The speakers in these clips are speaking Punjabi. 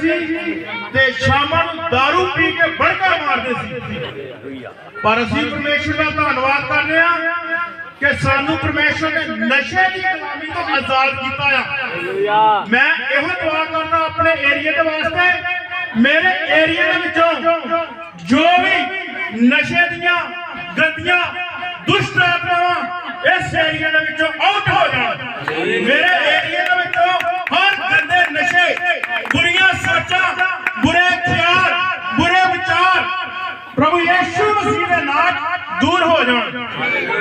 ਸੀ ਤੇ ਸ਼ਾਮਾਂ ਨੂੰ दारू ਪੀ ਕੇ ਬੜਕਾ ਮਾਰਦੇ ਸੀ। ਪਰ ਅਸੀਂ ਪਰਮੇਸ਼ਵਰ ਦਾ ਧੰਨਵਾਦ ਕਰਦੇ ਆ ਕਿ ਸਾਨੂੰ ਪਰਮੇਸ਼ਵਰ ਨੇ ਨਸ਼ੇ ਦੀ ਗੁਲਾਮੀ ਤੋਂ ਆਜ਼ਾਦ ਕੀਤਾ ਆ। ਮੈਂ ਇਹੋ ਦੁਆ ਕਰਦਾ ਆਪਣੇ ਏਰੀਆ ਦੇ ਵਾਸਤੇ, ਮੇਰੇ ਏਰੀਆ ਦੇ ਵਿੱਚੋਂ ਜੋ ਵੀ ਨਸ਼ੇ ਦੀਆਂ ਗੰਦੀਆਂ ਦੁਸ਼ਟ ਆਤਮਾਵਾਂ ਇਸ ਏਰੀਆ ਦੇ ਵਿੱਚੋਂ ਆਊਟ ਹੋ ਜਾਣ। ਮੇਰੇ ਏਰੀਆ ਦੇ ਵਿੱਚੋਂ ਹਰ ਗੰਦੇ ਨਸ਼ੇ ਬੁਰੀਆਂ ਸੋਚਾਂ ਬੁਰੇ ਖਿਆਲ ਬੁਰੇ ਵਿਚਾਰ ਪ੍ਰਭੂ ਯੀਸ਼ੂ ਮਸੀਹ ਦੇ ਨਾਮ ਦੂਰ ਹੋ ਜਾਣ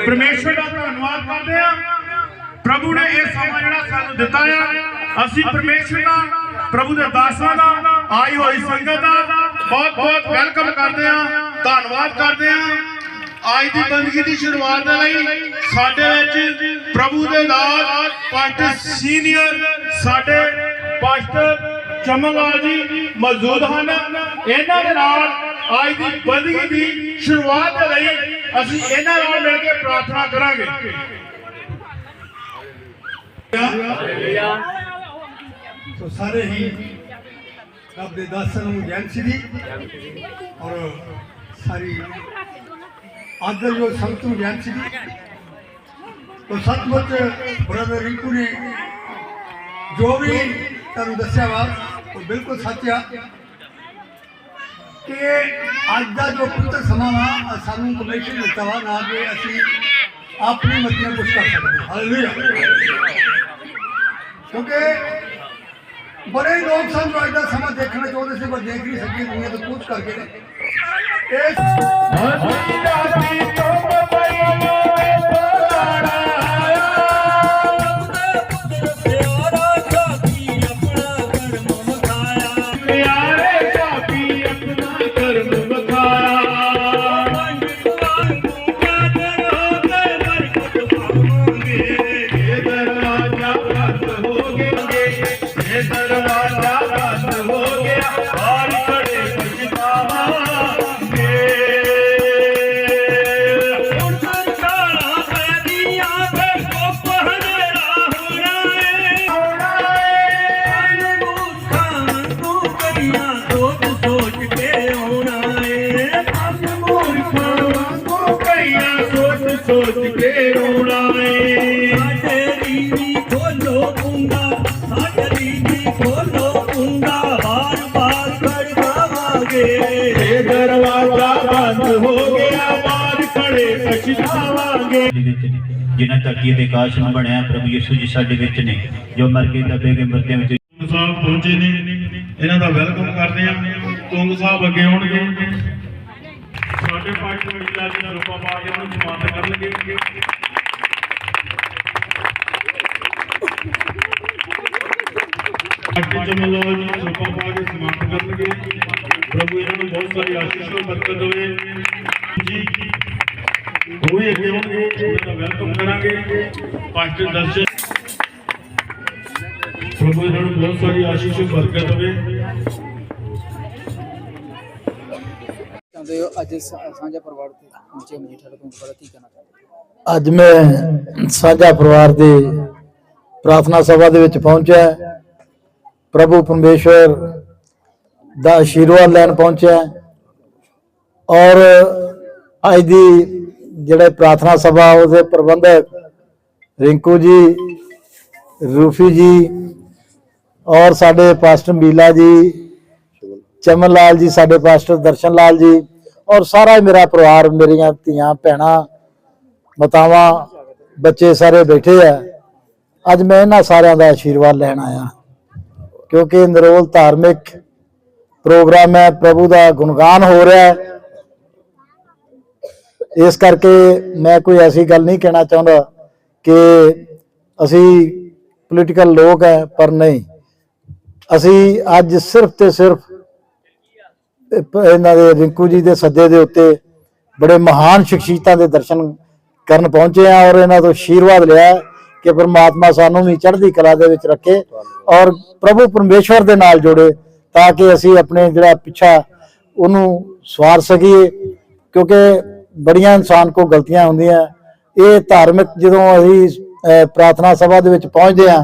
ਪਰਮੇਸ਼ਵਰ ਦਾ ਧੰਨਵਾਦ ਕਰਦੇ ਆ ਪ੍ਰਭੂ ਨੇ ਇਹ ਸਮਾਂ ਜਿਹੜਾ ਸਾਨੂੰ ਦਿੱਤਾ ਆ, ਅਸੀਂ ਪਰਮੇਸ਼ਵਰ ਦਾ, ਪ੍ਰਭੂ ਦੇ ਦਾਸਾਂ ਦਾ, ਆਈ ਹੋਈ ਸੰਗਤ ਦਾ ਬਹੁਤ ਬਹੁਤ ਵੈਲਕਮ ਕਰਦੇ ਆ ਧੰਨਵਾਦ ਕਰਦੇ ਆ ਅੱਜ ਦੀ ਬੰਦਗੀ ਦੀ ਸ਼ੁਰੂਆਤ ਦੇ ਲਈ ਸਾਡੇ ਵਿੱਚ ਪ੍ਰਭੂ ਦੇ ਦਾਸ ਪਾਸਟਰ ਸੀਨੀਅਰ ਸਾਡੇ ਪਾਸਟਰ ਚਮਨਲਾਲ ਜੀ ਮੌਜੂਦ ਹਨ। ਇਹਨਾਂ ਦੇ ਨਾਲ ਅੱਜ ਦੀ ਬੰਦਗੀ ਦੀ ਸ਼ੁਰੂਆਤ ਦੇ ਲਈ ਅਸੀਂ ਇਹਨਾਂ ਨਾਲ ਮਿਲ ਕੇ ਪ੍ਰਾਰਥਨਾ ਕਰਾਂਗੇ। ਸੋ ਸਾਰੇ ਹੀ ਰੱਬ ਦੇ ਦਾਸਾਂ ਨੂੰ ਜੈ ਸ੍ਰੀ ਔਰ ਸਾਰੀ ਆਦਰ ਜੋ ਸੰਤ ਨੂੰ ਜੈ ਸ੍ਰੀ। ਤੋ ਸੱਚਮੁੱਚ ਬ੍ਰਦਰ ਰਿੰਕੂ ਨੇ ਜੋ ਵੀ ਤੁਹਾਨੂੰ ਦੱਸਿਆ ਵਾ, ਉਹ ਬਿਲਕੁਲ ਸੱਚ ਆ। ਕਿ ਅੱਜ ਦਾ ਜੋ ਪੁੱਤਰ ਸਮਾਂ ਵਾ ਸਾਨੂੰ ਕਮਿਸ਼ਨ ਦਿੱਤਾ ਵਾ, ਨਾ ਕਿ ਅਸੀਂ ਆਪਣੀ ਮਰਜ਼ੀ ਨਾਲ ਕੁਝ ਕਰ ਸਕਦੇ। ਹਾਲੇਲੂਇਆ ਕਿਉਂਕਿ ਬੜੇ ਲੋਕ ਸਾਨੂੰ ਅੱਜ ਦਾ ਸਮਾਂ ਦੇਖਣਾ ਚਾਹੁੰਦੇ ਸੀ, ਪਰ ਦੇਖ ਨਹੀਂ ਸਕੀ ਦੁਨੀਆ ਤੋਂ ਕੁਝ ਕਰਕੇ ਨੇ। ਇਸ ਪਿਆਰੇ ਖੋਲੋ ਪੁੰਗਾ ਬਾਰ ਬਾਰ ਖੜਕਾਵਾਂਗੇ ਇਹ ਦਰਵਾਜ਼ਾ ਬੰਦ ਹੋ ਗਿਆ ਬਾਹਰ ਖੜੇ ਪਛਤਾਵਾਂਗੇ। ਦੇ ਵਿੱਚ ਨੇ ਜਿਨ੍ਹਾਂ ਧਰਤੀ ਤੇ ਆਕਾਸ਼ ਨੂੰ ਬਣਿਆ ਪ੍ਰਭੂ ਯਿਸੂ ਜੀ ਸਾਡੇ ਵਿੱਚ ਨੇ ਜੋ ਮਰ ਕੇ ਦੱਬੇ ਗਏ ਮਰਦਿਆਂ ਵਿੱਚ। ਸਾਹਿਬ ਪਹੁੰਚੇ ਨੇ। ਇਹਨਾਂ ਦਾ ਵੈਲਕਮ ਕਰਦੇ ਆ ਤੁੰਗ ਸਾਹਿਬ ਅੱਗੇ ਆਉਣਗੇ। ਸਾਡੇ ਨੂੰ ਇਲਾਜ ਦਾ ਰੂਪਾ ਪਾ ਕੇ ਉਹਨਾਂ ਨੂੰ ਸਨਮਾਨਿਤ ਕਰਨਗੇ ਪਾਰਟੀ ਜਮਲਾਲ ਜੀ ਨੂੰ ਰੂਪਾ ਪਾ ਕੇ ਸਨਮਾਨਿਤ ਕਰਨਗੇ। ਪ੍ਰਭੂ ਇਹਨਾਂ ਨੂੰ ਬਹੁਤ ਸਾਰੀ ਆਸ਼ੀਸ਼ ਤੇ ਬਰਕਤ ਦੇਵੇ ਜੀ ਵੀ ਅੱਗੇ ਆਉਣਗੇ ਉਹਨਾਂ ਦਾ ਵੈਲਕਮ ਕਰਾਂਗੇ। ਪਾਸਟਰ ਦਰਸ਼ਨ। ਪ੍ਰਭੂ ਇਹਨਾਂ ਨੂੰ ਬਹੁਤ ਸਾਰੀ ਆਸ਼ੀਸ਼ ਤੇ ਬਰਕਤ ਦੇਵੇ ਚਾਹੁੰਦੇ ਹੋ ਅੱਜ ਸਾਂਝਾ ਪਰਿਵਾਰ ਤੇ ਪਹੁੰਚੇ ਮਜੀਠਾ ਤੋਂ ਬੜਾ ਕੀ ਕਹਿਣਾ ਚਾਹੁੰਦੇ? ਅੱਜ ਮੈਂ ਸਾਂਝਾ ਪਰਿਵਾਰ ਦੇ ਪ੍ਰਾਰਥਨਾ ਸਭਾ ਦੇ ਵਿੱਚ ਪਹੁੰਚਿਆ। ਪ੍ਰਭੂ ਪਰਮੇਸ਼ਵਰ ਦਾ ਆਸ਼ੀਰਵਾਦ ਲੈਣ ਪਹੁੰਚਿਆ ਔਰ ਅੱਜ ਦੀ ਜਿਹੜੇ ਪ੍ਰਾਰਥਨਾ ਸਭਾ, ਉਹਦੇ ਪ੍ਰਬੰਧਕ ਰਿੰਕੂ ਜੀ, ਰੂਫੀ ਜੀ ਔਰ ਸਾਡੇ ਪਾਸਟਰ ਮੀਲਾ ਜੀ, ਚਮਨ ਲਾਲ ਜੀ, ਸਾਡੇ ਪਾਸਟਰ ਦਰਸ਼ਨ ਲਾਲ ਜੀ ਔਰ ਸਾਰਾ ਮੇਰਾ ਪਰਿਵਾਰ, ਮੇਰੀਆਂ ਧੀਆਂ, ਭੈਣਾਂ, ਮਾਤਾਵਾਂ, ਬੱਚੇ ਸਾਰੇ ਬੈਠੇ ਆ। ਅੱਜ ਮੈਂ ਇਹਨਾਂ ਸਾਰਿਆਂ ਦਾ ਆਸ਼ੀਰਵਾਦ ਲੈਣ ਆਇਆ। ਕਿਉਂਕਿ ਨਰੋਲ ਧਾਰਮਿਕ ਪ੍ਰੋਗਰਾਮ ਹੈ, ਪ੍ਰਭੂ ਦਾ ਗੁਣਗਾਨ ਹੋ ਰਿਹਾ ਹੈ। ਇਸ ਕਰਕੇ ਮੈਂ ਕੋਈ ਐਸੀ ਗੱਲ ਨਹੀਂ ਕਹਿਣਾ ਚਾਹੁੰਦਾ ਕਿ ਅਸੀਂ ਪੋਲੀਟੀਕਲ ਲੋਕ ਹੈ, ਪਰ ਨਹੀਂ। ਅਸੀਂ ਅੱਜ ਸਿਰਫ ਤੇ ਸਿਰਫ ਇਹਨਾਂ ਦੇ ਰਿੰਕੂ ਜੀ ਦੇ ਸੱਦੇ ਦੇ ਉੱਤੇ ਬੜੇ ਮਹਾਨ ਸ਼ਖਸੀਅਤਾਂ ਦੇ ਦਰਸ਼ਨ ਕਰਨ ਪਹੁੰਚੇ ਆ ਔਰ ਇਹਨਾਂ ਤੋਂ ਆਸ਼ੀਰਵਾਦ ਲਿਆ ਕਿ ਪਰਮਾਤਮਾ ਸਾਨੂੰ ਵੀ ਚੜ੍ਹਦੀ ਕਲਾ ਦੇ ਵਿੱਚ ਰੱਖੇ ਔਰ ਪ੍ਰਭੂ ਪਰਮੇਸ਼ਵਰ ਦੇ ਨਾਲ ਜੋੜੇ ਤਾਂ ਕਿ ਅਸੀਂ ਆਪਣੇ ਜਿਹੜਾ ਪਿੱਛਾ ਉਹਨੂੰ ਸਵਾਰ ਸਕੀਏ, ਕਿਉਂਕਿ ਬੜੀਆਂ ਇਨਸਾਨ ਕੋ ਗਲਤੀਆਂ ਹੁੰਦੀਆਂ। ਇਹ ਧਾਰਮਿਕ ਜਦੋਂ ਅਸੀਂ ਪ੍ਰਾਰਥਨਾ ਸਭਾ ਦੇ ਵਿੱਚ ਪਹੁੰਚਦੇ ਆ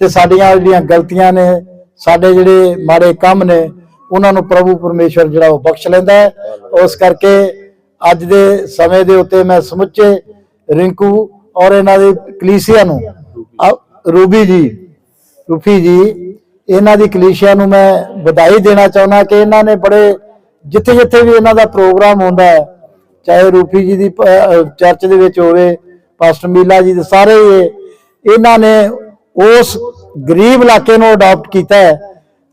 ਤੇ ਸਾਡੀਆਂ ਜਿਹੜੀਆਂ ਗਲਤੀਆਂ ਨੇ, ਸਾਡੇ ਜਿਹੜੇ ਮਾੜੇ ਕੰਮ ਨੇ, ਉਹਨਾਂ ਨੂੰ ਪ੍ਰਭੂ ਪਰਮੇਸ਼ਵਰ ਜਿਹੜਾ ਉਹ ਬਖਸ਼ ਲੈਂਦਾ ਹੈ। ਉਸ ਕਰਕੇ ਅੱਜ ਦੇ ਸਮੇਂ ਦੇ ਉੱਤੇ ਮੈਂ ਸਮੁੱਚੇ ਰਿੰਕੂ ਔਰ ਇਹਨਾਂ ਦੇ ਕਲੀਸਿਆ ਨੂੰ। ਰੂਬੀ ਜੀ, ਰੂਫੀ ਜੀ, ਇਹਨਾਂ ਦੀ ਕਲੀਸਿਆ ਨੂੰ ਮੈਂ ਵਧਾਈ ਦੇਣਾ ਚਾਹੁੰਦਾ ਕਿ ਇਹਨਾਂ ਨੇ ਬੜੇ, ਜਿੱਥੇ ਜਿੱਥੇ ਵੀ ਇਹਨਾਂ ਦਾ ਪ੍ਰੋਗਰਾਮ ਹੁੰਦਾ ਹੈ, ਚਾਹੇ ਰੂਫੀ ਜੀ ਦੀ ਪ- ਚਰਚ ਦੇ ਵਿੱਚ ਹੋਵੇ, ਪਾਸਟਰ ਮੀਲਾ ਜੀ ਦੇ ਸਾਰੇ ਇਹਨਾਂ ਨੇ ਉਸ ਗਰੀਬ ਇਲਾਕੇ ਨੂੰ ਅਡਾਪਟ ਕੀਤਾ ਹੈ,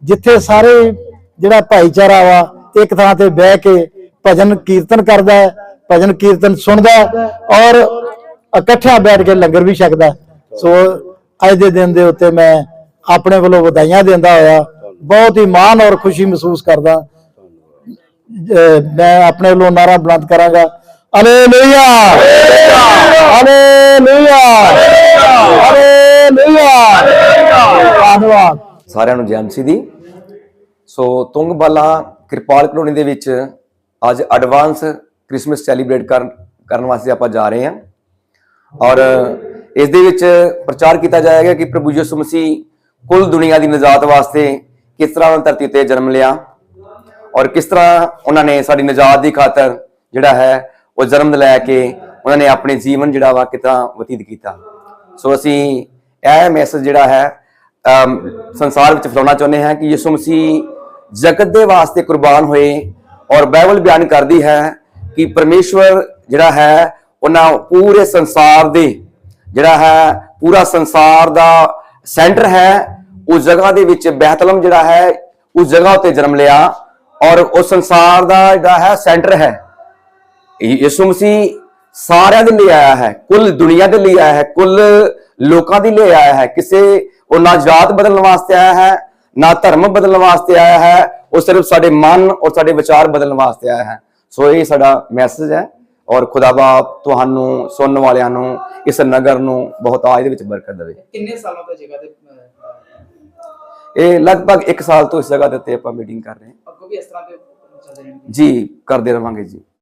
ਜਿੱਥੇ ਸਾਰੇ ਜਿਹੜਾ ਭਾਈਚਾਰਾ ਵਾ, ਇੱਕ ਥਾਂ ਤੇ ਬਹਿ ਕੇ ਭਜਨ ਕੀਰਤਨ ਕਰਦਾ ਹੈ, ਭਜਨ ਕੀਰਤਨ ਸੁਣਦਾ ਔਰ ਇਕੱਠਿਆਂ ਬੈਠ ਕੇ ਲੰਗਰ ਵੀ ਛਕਦਾ। ਸੋ ਅੱਜ ਦੇ ਦਿਨ ਦੇ ਉੱਤੇ ਮੈਂ ਆਪਣੇ ਵੱਲੋਂ ਵਧਾਈਆਂ ਦਿੰਦਾ ਹੋਇਆ, ਬਹੁਤ ਹੀ ਮਾਣ ਔਰ ਖੁਸ਼ੀ ਮਹਿਸੂਸ ਕਰਦਾ। ਮੈਂ ਆਪਣੇ ਵੱਲੋਂ ਨਾਰਾ ਬੁਲੰਦ ਕਰਾਂਗਾ। ਹਾਲੇਲੂਇਆ ਹਾਲੇਲੂਇਆ ਹਾਲੇਲੂਇਆ ਧੰਨਵਾਦ। ਸਾਰਿਆਂ ਨੂੰ ਜੈਮਸੀ ਦੀ। ਸੋ ਤੁੰਗਬਾਲਾ ਕਿਰਪਾਲ ਕਲੋਨੀ ਦੇ ਵਿੱਚ ਅੱਜ ਐਡਵਾਂਸ ਕ੍ਰਿਸਮਸ ਸੈਲੀਬ੍ਰੇਟ ਕਰਨ ਕਰਨ ਵਾਸਤੇ ਆਪਾਂ ਜਾ ਰਹੇ ਹਾਂ। ਔਰ ਇਸ ਦੇ ਵਿੱਚ ਪ੍ਰਚਾਰ ਕੀਤਾ ਜਾਏਗਾ ਕਿ ਪ੍ਰਭੂ ਯਿਸੂ ਮਸੀਹ ਕੁੱਲ ਦੁਨੀਆ ਦੀ ਨਜਾਤ ਵਾਸਤੇ ਕਿਸ ਤਰ੍ਹਾਂ ਉਹਨਾਂ ਧਰਤੀ ਤੇ ਜਨਮ ਲਿਆ ਔਰ ਕਿਸ ਤਰ੍ਹਾਂ ਉਹਨਾਂ ਨੇ ਸਾਡੀ ਨਜਾਤ ਦੀ ਖਾਤਰ ਜਿਹੜਾ ਹੈ ਉਹ ਜਨਮ ਲੈ ਕੇ ਉਹਨਾਂ ਨੇ ਆਪਣੇ ਜੀਵਨ ਜਿਹੜਾ ਵਾ ਕਿਤਾ ਬਤੀਤ ਕੀਤਾ। ਸੋ ਅਸੀਂ ਇਹ ਮੈਸੇਜ ਜਿਹੜਾ ਹੈ ਸੰਸਾਰ ਵਿੱਚ ਫੈਲਾਉਣਾ ਚਾਹੁੰਦੇ ਹਾਂ ਕਿ ਯਿਸੂ ਮਸੀਹ ਜਗਤ ਦੇ ਵਾਸਤੇ ਕੁਰਬਾਨ ਹੋਏ ਔਰ ਬਾਈਬਲ ਬਿਆਨ ਕਰਦੀ ਹੈ ਕਿ ਪਰਮੇਸ਼ਵਰ ਜਿਹੜਾ ਹੈ ਉਹਨਾਂ ਪੂਰੇ ਸੰਸਾਰ ਦੇ ਜਿਹੜਾ ਹੈ, ਪੂਰਾ ਸੰਸਾਰ ਦਾ ਸੈਂਟਰ ਹੈ, ਉਸ ਜਗ੍ਹਾ ਦੇ ਵਿੱਚ ਬਹਿਤਲਮ ਜਿਹੜਾ ਹੈ, ਉਸ ਜਗ੍ਹਾ ਉੱਤੇ ਜਨਮ ਲਿਆ ਔਰ ਉਹ ਸੰਸਾਰ ਦਾ ਜਿਹੜਾ ਹੈ, ਸੈਂਟਰ ਹੈ। ਯਿਸੂ ਮਸੀਹ ਸਾਰਿਆਂ ਦੇ ਲਈ ਆਇਆ ਹੈ, ਕੁੱਲ ਦੁਨੀਆ ਦੇ ਲਈ ਆਇਆ ਹੈ, ਕੁੱਲ ਲੋਕਾਂ ਦੇ ਲਈ ਆਇਆ ਹੈ। ਕਿਸੇ ਉਹ ਨਾ ਜਾਤ ਬਦਲਣ ਵਾਸਤੇ ਆਇਆ ਹੈ, ਨਾ ਧਰਮ ਬਦਲਣ ਵਾਸਤੇ ਆਇਆ ਹੈ, ਉਹ ਸਿਰਫ ਸਾਡੇ ਮਨ ਔਰ ਸਾਡੇ ਵਿਚਾਰ ਬਦਲਣ ਵਾਸਤੇ ਆਇਆ ਹੈ। ਸੋ ਇਹ ਸਾਡਾ ਮੈਸੇਜ ਹੈ। ਔਰ ਖੁਦਾ ਬਾਪ ਤੁਹਾਨੂੰ ਸੁਣਨ ਵਾਲਿਆਂ ਨੂੰ ਇਸ ਨਗਰ ਨੂੰ ਬਹੁਤ ਆਜ ਦੇ ਵਿੱਚ ਬਰਕਤ ਦੇਵੇ। ਕਿੰਨੇ ਸਾਲਾਂ ਤੋਂ ਜਗ੍ਹਾ ਤੇ ਇਹ ਲਗਭਗ 1 ਸਾਲ ਤੋਂ ਇਸ ਜਗ੍ਹਾ ਦੇ ਉੱਤੇ ਆਪਾਂ ਮੀਟਿੰਗ ਕਰ ਰਹੇ ਹਾਂ। ਅੱਗੋਂ ਵੀ ਇਸ ਤਰ੍ਹਾਂ ਦੇ ਚੱਲਦੇ ਰਹਿਣਗੇ ਜੀ ਕਰਦੇ ਰਵਾਂਗੇ ਜੀ।